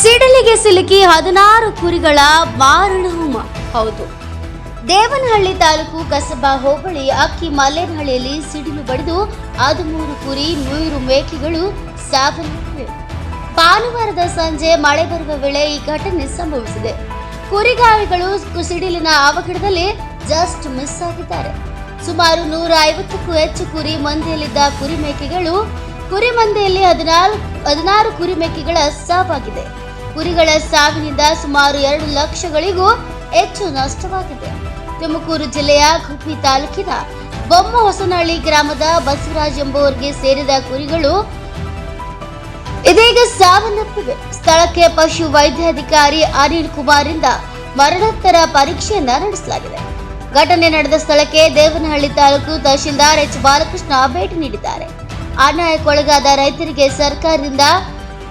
ಸಿಡಿಲಿಗೆ ಸಿಲುಕಿ ಹದಿನಾರು ಕುರಿಗಳ ಮಾರಣ ಹೋಮ ಹೌದು. ದೇವನಹಳ್ಳಿ ತಾಲೂಕು ಕಸಬಾ ಹೋಬಳಿ ಅಕ್ಕಿ ಮಲ್ಲೇನಹಳ್ಳಿಯಲ್ಲಿ ಸಿಡಿಲು ಬಡಿದು ಹದಿಮೂರು ಕುರಿ ನೂರು ಮೇಕೆಗಳು ಸಾವನ್ನಪ್ಪಿವೆ. ಭಾನುವಾರದ ಸಂಜೆ ಮಳೆ ಬರುವ ವೇಳೆ ಈ ಘಟನೆ ಸಂಭವಿಸಿದೆ. ಕುರಿಗಾವಿಗಳು ಸಿಡಿಲಿನ ಅವಘಡದಲ್ಲಿ ಜಸ್ಟ್ ಮಿಸ್ ಆಗಿದ್ದಾರೆ. ಸುಮಾರು ನೂರ ಐವತ್ತಕ್ಕೂ ಹೆಚ್ಚು ಕುರಿ ಮಂದಿಯಲ್ಲಿದ್ದ ಕುರಿ ಮೇಕೆಗಳು ಕುರಿ ಮಂದೆಯಲ್ಲಿ ಹದಿನಾಲ್ಕು ಹದಿನಾರು ಕುರಿ ಮೇಕೆಗಳ ಸಾವಾಗಿದೆ. ಕುರಿಗಳ ಸಾವಿನಿಂದ ಸುಮಾರು ಎರಡು ಲಕ್ಷಗಳಿಗೂ ಹೆಚ್ಚು ನಷ್ಟವಾಗಿದೆ. ತುಮಕೂರು ಜಿಲ್ಲೆಯ ಗುಬ್ಬಿ ತಾಲೂಕಿನ ಬೊಮ್ಮ ಹೊಸನಹಳ್ಳಿ ಗ್ರಾಮದ ಬಸವರಾಜ್ ಎಂಬುವರಿಗೆ ಸೇರಿದ ಕುರಿಗಳು ಇದೀಗ ಸಾವನ್ನಪ್ಪಿವೆ. ಸ್ಥಳಕ್ಕೆ ಪಶು ವೈದ್ಯಾಧಿಕಾರಿ ಅನಿಲ್ ಕುಮಾರ್ ಇಂದ ಮರಣೋತ್ತರ ಪರೀಕ್ಷೆಯನ್ನ ನಡೆಸಲಾಗಿದೆ. ಘಟನೆ ನಡೆದ ಸ್ಥಳಕ್ಕೆ ದೇವನಹಳ್ಳಿ ತಾಲೂಕು ತಹಶೀಲ್ದಾರ್ ಎಚ್ ಬಾಲಕೃಷ್ಣ ಭೇಟಿ ನೀಡಿದ್ದಾರೆ. ಅನ್ಯಾಯಕ್ಕೊಳಗಾದ ರೈತರಿಗೆ ಸರ್ಕಾರದಿಂದ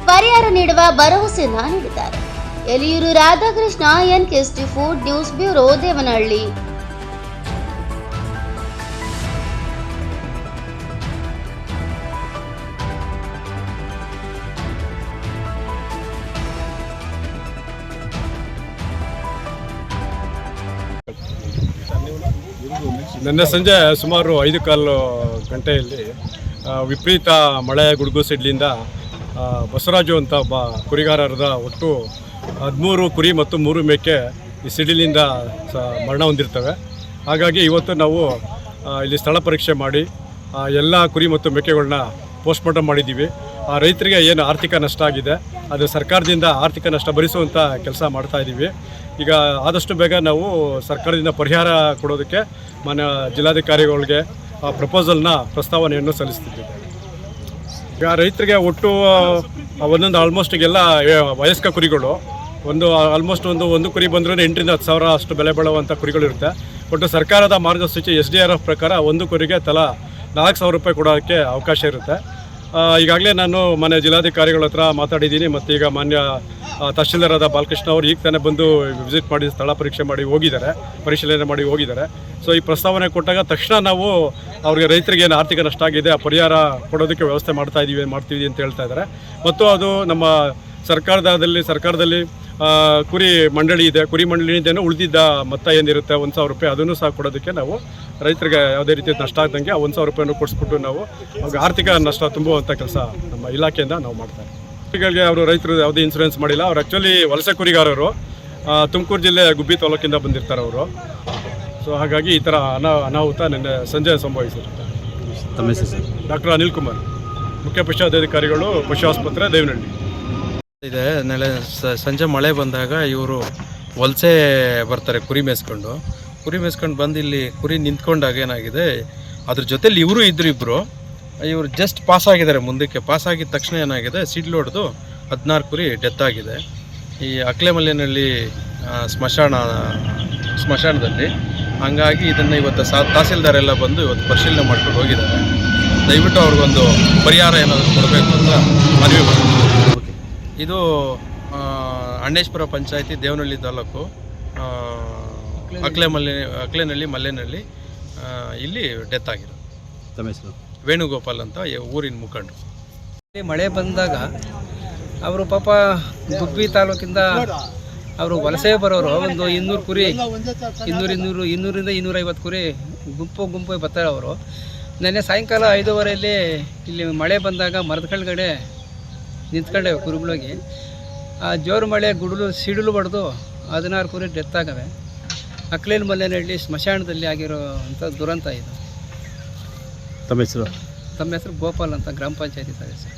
ಪರಿಹಾರ ನೀಡುವ ಭರವಸೆಯನ್ನ ನೀಡಿದ್ದಾರೆ ಎಲಿಯೂರು ರಾಧಾಕೃಷ್ಣ ಎನ್ ಕೆಸ್ಟಿ ಫುಡ್ ನ್ಯೂಸ್ ಬ್ಯೂರೋ, ದೇವನಹಳ್ಳಿ. ನಿನ್ನೆ ಸಂಜೆ ಸುಮಾರು ಐದು ಕಾಲು ಗಂಟೆಯಲ್ಲಿ ವಿಪರೀತ ಮಳೆ ಗುಡುಗು ಸಿಡ್ಲಿಂದ ಬಸವರಾಜು ಅಂತ ಒಬ್ಬ ಕುರಿಗಾರರದ ಒಟ್ಟು ಹದಿಮೂರು ಕುರಿ ಮತ್ತು ಮೂರು ಮೇಕೆ ಈ ಸಿಡಿಲಿಂದ ಸ ಮರಣ ಹೊಂದಿರ್ತವೆ. ಹಾಗಾಗಿ ಇವತ್ತು ನಾವು ಇಲ್ಲಿ ಸ್ಥಳ ಪರೀಕ್ಷೆ ಮಾಡಿ ಎಲ್ಲ ಕುರಿ ಮತ್ತು ಮೇಕೆಗಳನ್ನ ಪೋಸ್ಟ್ಮಾರ್ಟಮ್ ಮಾಡಿದ್ದೀವಿ. ಆ, ರೈತರಿಗೆ ಏನು ಆರ್ಥಿಕ ನಷ್ಟ ಆಗಿದೆ, ಅದು ಸರ್ಕಾರದಿಂದ ಆರ್ಥಿಕ ನಷ್ಟ ಭರಿಸುವಂಥ ಕೆಲಸ ಮಾಡ್ತಾ ಇದ್ದೀವಿ ಈಗ ಆದಷ್ಟು ಬೇಗ ನಾವು ಸರ್ಕಾರದಿಂದ ಪರಿಹಾರ ಕೊಡೋದಕ್ಕೆ ಮಾನ್ಯ ಜಿಲ್ಲಾಧಿಕಾರಿಗಳಿಗೆ ಆ ಪ್ರಪೋಸಲ್ನ ಪ್ರಸ್ತಾವನೆಯನ್ನು ಸಲ್ಲಿಸ್ತಿದ್ದೀವಿ ಈಗ ರೈತರಿಗೆ ಒಟ್ಟು ಒಂದೊಂದು ಆಲ್ಮೋಸ್ಟ್ ಈಗೆಲ್ಲ ವಯಸ್ಕ ಕುರಿಗಳು, ಒಂದು ಆಲ್ಮೋಸ್ಟ್ ಒಂದು ಒಂದು ಕುರಿ ಬಂದ್ರೆ ಎಂಟರಿಂದ ಹತ್ತು ಸಾವಿರ ಅಷ್ಟು ಬೆಲೆ ಬಾಳುವಂಥ ಕುರಿಗಳಿರುತ್ತೆ ಒಟ್ಟು ಸರ್ಕಾರದ ಮಾರ್ಗಸೂಚಿ ಎಸ್ ಡಿ ಆರ್ ಎಫ್ ಪ್ರಕಾರ ಒಂದು ಕುರಿಗೆ ತಲಾ ನಾಲ್ಕು ಸಾವಿರ ರೂಪಾಯಿ ಕೊಡೋಕ್ಕೆ ಅವಕಾಶ ಇರುತ್ತೆ. ಈಗಾಗಲೇ ನಾನು ಮನೆ ಜಿಲ್ಲಾಧಿಕಾರಿಗಳ ಹತ್ರ ಮಾತಾಡಿದ್ದೀನಿ ಮತ್ತು ಈಗ ಮಾನ್ಯ ತಹಶೀಲ್ದಾರಾದ ಬಾಲಕೃಷ್ಣ ಅವರು ಈಗ ತಾನೇ ಬಂದು ವಿಸಿಟ್ ಮಾಡಿ ಸ್ಥಳ ಪರೀಕ್ಷೆ ಮಾಡಿ ಹೋಗಿದ್ದಾರೆ, ಪರಿಶೀಲನೆ ಮಾಡಿ ಹೋಗಿದ್ದಾರೆ. ಸೊ ಈ ಪ್ರಸ್ತಾವನೆ ಕೊಟ್ಟಾಗ ತಕ್ಷಣ ನಾವು ಅವ್ರಿಗೆ ರೈತರಿಗೆ ಏನು ಆರ್ಥಿಕ ನಷ್ಟ ಆಗಿದೆ, ಆ ಪರಿಹಾರ ಕೊಡೋದಕ್ಕೆ ವ್ಯವಸ್ಥೆ ಮಾಡ್ತಾ ಇದ್ದೀವಿ ಮಾಡ್ತೀವಿ ಅಂತ ಹೇಳ್ತಾ ಇದ್ದಾರೆ. ಮತ್ತು ಅದು ನಮ್ಮ ಸರ್ಕಾರದಲ್ಲಿ ಸರ್ಕಾರದಲ್ಲಿ ಕುರಿ ಮಂಡಳಿ ಇದೆ. ಕುರಿ ಮಂಡಳಿಯಿಂದನೂ ಉಳಿದಿದ್ದ ಮೊತ್ತ ಏನಿರುತ್ತೆ? ಒಂದು ಸಾವಿರ ರೂಪಾಯಿ ಅದನ್ನು ಸಹ ಕೊಡೋದಕ್ಕೆ ನಾವು ರೈತರಿಗೆ ಯಾವುದೇ ರೀತಿ ನಷ್ಟ ಆಗ್ದಂಗೆ ಆ ಒಂದು ಸಾವಿರ ರೂಪಾಯಿನೂ ಕೊಡಿಸ್ಬಿಟ್ಟು ನಾವು ಅವ್ರಿಗೆ ಆರ್ಥಿಕ ನಷ್ಟ ತುಂಬುವಂಥ ಕೆಲಸ ನಮ್ಮ ಇಲಾಖೆಯಿಂದ ನಾವು ಮಾಡ್ತಾರೆ ಕುರಿಗಳಿಗೆ ಅವರು ರೈತರು ಯಾವುದೇ ಇನ್ಸೂರೆನ್ಸ್ ಮಾಡಿಲ್ಲ. ಅವ್ರು ಆ್ಯಕ್ಚುಲಿ ವಲಸೆ ಕುರಿಗಾರರು. ತುಮಕೂರು ಜಿಲ್ಲೆ ಗುಬ್ಬಿ ತಾಲೂಕಿಂದ ಬಂದಿರ್ತಾರೆ ಅವರು. ಸೊ ಹಾಗಾಗಿ ಈ ಥರ ಅನಾ ಅನಾಹುತ ನಿನ್ನೆ ಸಂಜೆ ಸಂಭವಿಸಿರುತ್ತೆ. ಡಾಕ್ಟರ್ ಅನಿಲ್ ಕುಮಾರ್. ಮುಖ್ಯ ಪಶು ಅಧಿಕಾರಿಗಳು ಪಶು ಆಸ್ಪತ್ರೆ ದೇವನಹಳ್ಳಿ. ಇದೆ. ನೆಲೆ ಸಂಜೆ ಮಳೆ ಬಂದಾಗ ಇವರು ವಲಸೆ ಬರ್ತಾರೆ ಕುರಿ ಮೇಯಿಸ್ಕೊಂಡು. ಕುರಿ ಮೇಯಿಸ್ಕೊಂಡು ಬಂದು ಇಲ್ಲಿ ಕುರಿ ನಿಂತ್ಕೊಂಡಾಗ ಏನಾಗಿದೆ, ಅದ್ರ ಜೊತೆಲಿ ಇವರು ಇದ್ರು ಇಬ್ಬರು ಇವರು ಜಸ್ಟ್ ಪಾಸ್ ಆಗಿದ್ದಾರೆ ಮುಂದಕ್ಕೆ. ಪಾಸ್ ಆಗಿದ ತಕ್ಷಣ ಏನಾಗಿದೆ ಸಿಡ್ಲು ಹೊಡೆದು ಹದಿನಾರು ಕುರಿ ಡೆತ್ ಆಗಿದೆ. ಈ ಅಕ್ಲೆಮಲ್ಲಿನಲ್ಲಿ ಸ್ಮಶಾನ, ಸ್ಮಶಾನದಲ್ಲಿ. ಹಂಗಾಗಿ ಇದನ್ನು ಇವತ್ತು ಸಾ ತಹಸೀಲ್ದಾರ್ ಎಲ್ಲ ಬಂದು ಇವತ್ತು ಪರಿಶೀಲನೆ ಮಾಡ್ಕೊಂಡು ಹೋಗಿದ್ದಾರೆ. ದಯವಿಟ್ಟು ಅವ್ರಿಗೊಂದು ಪರಿಹಾರ ಏನಾದರೂ ಕೊಡಬೇಕು ಅಂತ ಮನವಿ ಮಾಡ್ತೀನಿ. ಇದು ಅಂಡೇಶ್ವರ ಅಣ್ಣೇಶ್ವರ ಪಂಚಾಯತಿ ದೇವನಹಳ್ಳಿ ತಾಲೂಕು ಅಕ್ಲೆ ಮಲ್ಲೆ ಅಕ್ಲೆನಹಳ್ಳಿ ಮಲ್ಲೆನಹಳ್ಳಿ ಇಲ್ಲಿ ಡೆತ್ ತಮ್ಮ ಹೆಸರು? ವೇಣುಗೋಪಾಲ್ ಅಂತ ಊರಿನ ಮುಖಂಡರು. ಇಲ್ಲಿ ಮಳೆ ಬಂದಾಗ ಅವರು ಪಾಪ ಗುಬ್ಬಿ ತಾಲೂಕಿಂದ ಅವರು ವಲಸೆ ಬರೋರು. ಒಂದು ಇನ್ನೂರು ಕುರಿ ಇನ್ನೂರು ಇನ್ನೂರು ಇನ್ನೂರಿಂದ ಇನ್ನೂರೈವತ್ತು ಕುರಿ ಗುಂಪು ಗುಂಪು ಬರ್ತಾರೆ ಅವರು ನೆನ್ನೆ ಸಾಯಂಕಾಲ ಐದೂವರೆಯಲ್ಲಿ ಇಲ್ಲಿ ಮಳೆ ಬಂದಾಗ ಮರದ ಕೆಳಗಡೆ ನಿಂತ್ಕೊಂಡೆ ಕುರಿಗಳಿಗೆ ಆ ಜೋರು ಮಳೆ ಗುಡುಲು ಸಿಡಿಲು ಬಡ್ದು ಹದಿನಾರು ಕುರಿ ಡೆತ್ ಆಗವೆ. ಅಕ್ಲೇನ್ ಮಲ್ಲೇನಹಳ್ಳಿ ಸ್ಮಶಾನದಲ್ಲಿ ಆಗಿರೋ ಅಂಥ ದುರಂತ ಇದು. ತಮ್ಮ ಹೆಸರು? ತಮ್ಮ ಹೆಸರು ಗೋಪಾಲ್ ಅಂತ ಗ್ರಾಮ ಪಂಚಾಯತಿ ಸದಸ್ಯ.